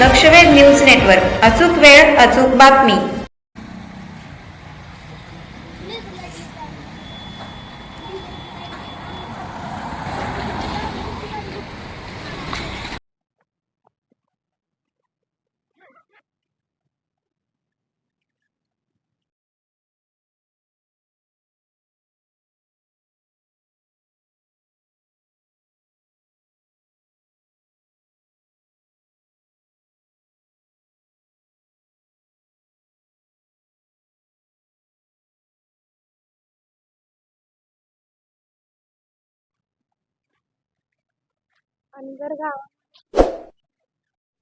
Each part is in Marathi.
लक्षवेध न्यूज नेटवर्क. अचूक वेळ अचूक बातमी.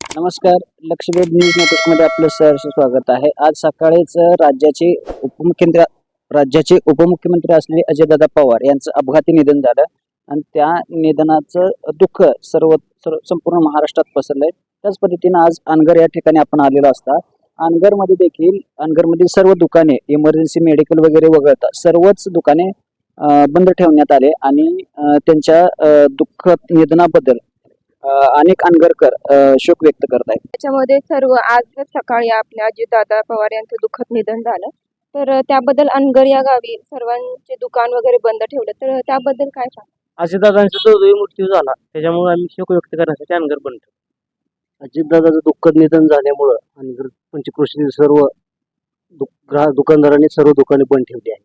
नमस्कार लक्षवेध न्यूज नेटवर्कमध्ये आपलं सहर्ष स्वागत आहे. आज सकाळीच राज्याचे उपमुख्यमंत्री राज्याचे उपमुख्यमंत्री असलेले अजयदादा पवार यांचं अपघाती निधन झालं आणि त्या निधनाचं दुःख सर्व संपूर्ण महाराष्ट्रात पसरलंय. त्याच पद्धतीनं आज अनगर या ठिकाणी आपण आलेलो असता. अनगरमध्ये देखील अनगरमधील सर्व दुकाने इमर्जन्सी मेडिकल वगैरे वगळता सर्वच दुकाने बंद ठेवण्यात आले आणि त्यांच्या अं, दुःखद निधनाबद्दल अनेक अनगरकर शोक व्यक्त करत आहेत. त्याच्यामध्ये सर्व आज सकाळी आपल्या अजितदादा पवार यांचं दुःखद निधन झालं तर त्याबद्दल अनगर या गावी सर्वांचे दुकान वगैरे बंद ठेवलं तर त्याबद्दल काय सांग अजितदादांचा दोघेही मृत्यू झाला त्याच्यामुळे आम्ही शोक व्यक्त करण्यासाठी अनगर बनतो अजितदादाचं दुःखद निधन झाल्यामुळं अनगर पंचक्रोशीतील सर्व दुकानदारांनी सर्व दुकाने बंद ठेवली आहेत.